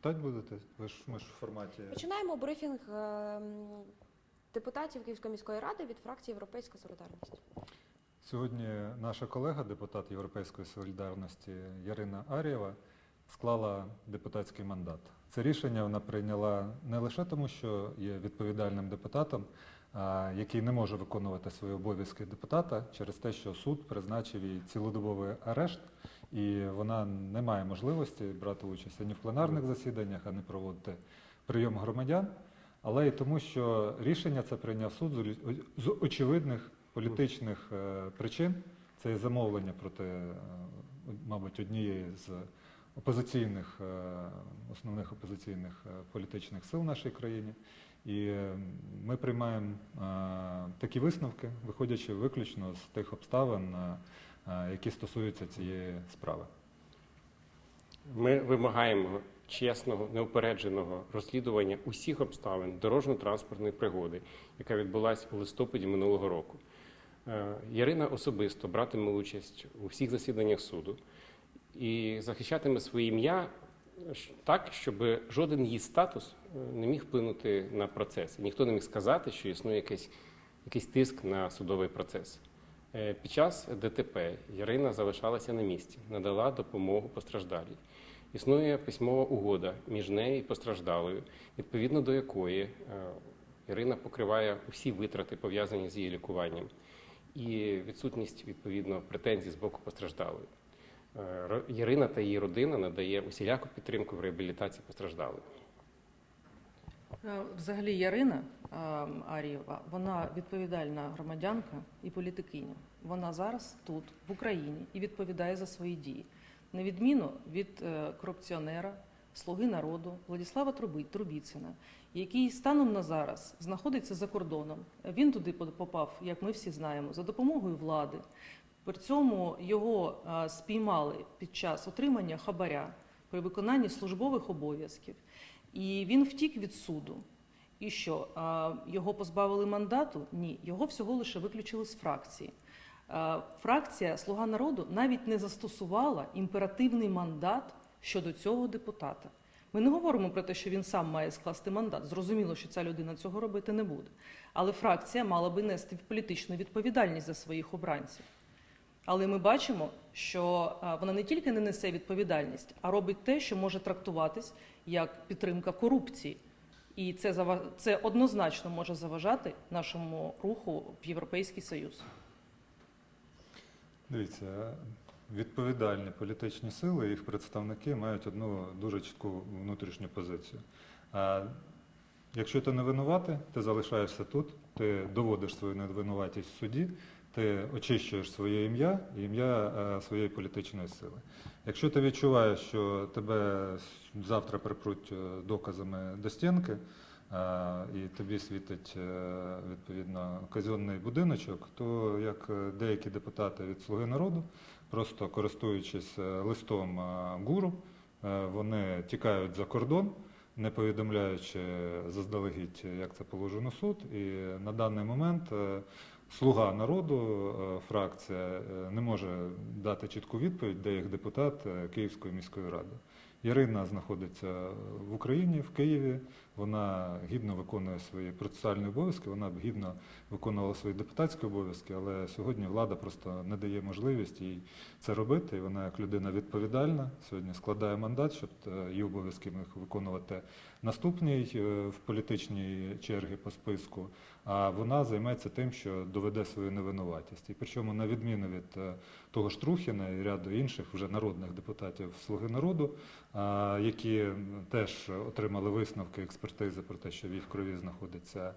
Питать будете? Ви ж ми ж в форматі. Починаємо брифінг е, депутатів Київської міської ради від фракції Європейська Солідарність. Сьогодні наша колега, депутат Європейської солідарності Ярина Арєва, склала депутатський мандат. Це рішення вона прийняла не лише тому, що є відповідальним депутатом, який не може виконувати свої обов'язки депутата через те, що суд призначив їй цілодобовий арешт, і вона не має можливості брати участь ані в пленарних засіданнях, ані проводити прийом громадян. Але і тому, що рішення це прийняв суд з очевидних політичних е, причин. Це замовлення проти, е, мабуть, однієї з опозиційних, е, основних опозиційних е, політичних сил в нашій країні. І е, ми приймаємо такі висновки, виходячи виключно з тих обставин, які стосуються цієї справи. Ми вимагаємо чесного, неупередженого розслідування усіх обставин дорожньо-транспортної пригоди, яка відбулася у листопаді минулого року. Ярина особисто братиме участь у всіх засіданнях суду і захищатиме своє ім'я так, щоб жоден її статус е, не міг вплинути на процес. Ніхто не міг сказати, що існує якийсь, якийсь тиск на судовий процес. Е, Під час ДТП Ярина залишалася на місці, надала допомогу постраждалій. Існує письмова угода між нею і постраждалою, відповідно до якої е, Ірина покриває усі витрати, пов'язані з її лікуванням, і відсутність відповідно претензій з боку постраждалої. Е, Ярина та її родина надає усіляку підтримку в реабілітації постраждалої. Е, Взагалі Ярина е, Арієва, вона відповідальна громадянка і політикиня. Вона зараз тут, в Україні, і відповідає за свої дії. На відміну від корупціонера, слуги народу Владислава Трубіцина, який станом на зараз знаходиться за кордоном. Він туди попав, як ми всі знаємо, за допомогою влади. При цьому його е, спіймали під час отримання хабаря при виконанні службових обов'язків. І він втік від суду. І що його позбавили мандату? Ні, його всього лише виключили з фракції. Фракція Слуга народу навіть не застосувала імперативний мандат щодо цього депутата. Ми не говоримо про те, що він сам має скласти мандат. Зрозуміло, що ця людина цього робити не буде. Але фракція мала би нести політичну відповідальність за своїх обранців. Але ми бачимо, що вона не тільки не несе відповідальність, а робить те, що може трактуватись як підтримка корупції. І це зава- це однозначно може заважати нашому руху в Європейський Союз. Дивіться, відповідальні політичні сили, їх представники мають одну дуже чітку внутрішню позицію. А якщо ти не винуватий, ти залишаєшся тут, ти доводиш свою невинуватість в суді, ти очищуєш своє ім'я і ім'я е, своєї політичної сили. Якщо ти відчуваєш, що тебе завтра припруть е, доказами до стінки, і тобі світить е, відповідно казенний будиночок, то як е, деякі депутати від Слуги народу, просто користуючись е, листом е, гуру, е, вони тікають за кордон, не повідомляючи заздалегідь, як це положено суд. І на даний момент е, Слуга народу, е, фракція е, не може дати чітку відповідь, де їх депутат е, Київської міської ради. Ірина знаходиться в Україні, в Києві. Вона гідно виконує свої процесуальні обов'язки, вона б гідно виконувала свої депутатські обов'язки, але сьогодні влада просто не дає можливість їй це робити. І вона, як людина відповідальна, сьогодні складає мандат, щоб е, її обов'язки виконувати наступній е, в політичній чергі по списку. А вона займеться тим, що доведе свою невинуватість. І причому, на відміну від е, того ж Трухіна і ряду інших вже народних депутатів Слуги народу, які теж отримали висновки експертизи про те, що в їх крові знаходиться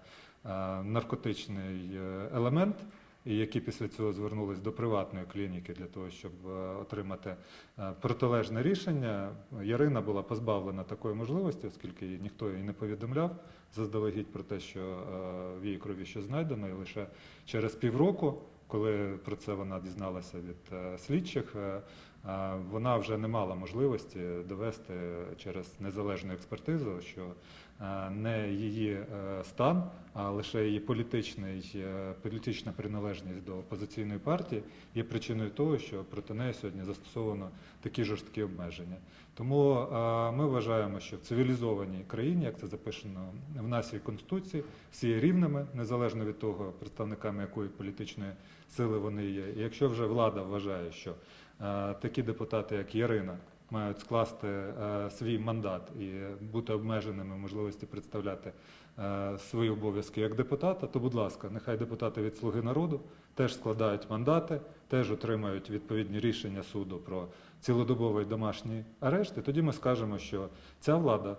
наркотичний е, елемент. І які після цього звернулись до приватної клініки для того, щоб е, отримати е, протилежне рішення, Ярина була позбавлена такої можливості, оскільки їй ніхто їй не повідомляв заздалегідь про те, що е, в її крові щось знайдено, і лише через півроку, коли про це вона дізналася від е, слідчих, е, вона вже не мала можливості довести через незалежну експертизу, що не її е, стан, а лише її політичний, е, політична приналежність до опозиційної партії є причиною того, що проти неї сьогодні застосовано такі жорсткі обмеження. Тому е, ми вважаємо, що в цивілізованій країні, як це записано в нашій конституції, всі є рівними, незалежно від того, представниками якої політичної сили вони є. І якщо вже влада вважає, що е, такі депутати, як Ярина, мають скласти е, свій мандат і бути обмеженими в можливості представляти е, свої обов'язки як депутата, то, будь ласка, нехай депутати від Слуги народу теж складають мандати, теж отримають відповідні рішення суду про цілодобовий домашній арешт. І тоді ми скажемо, що ця влада е,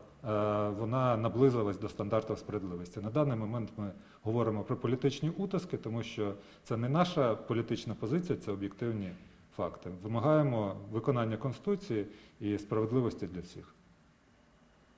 вона наблизилась до стандартів справедливості. На даний момент ми говоримо про політичні утиски, тому що це не наша політична позиція, це об'єктивні факти. Вимагаємо виконання конституції і справедливості для всіх.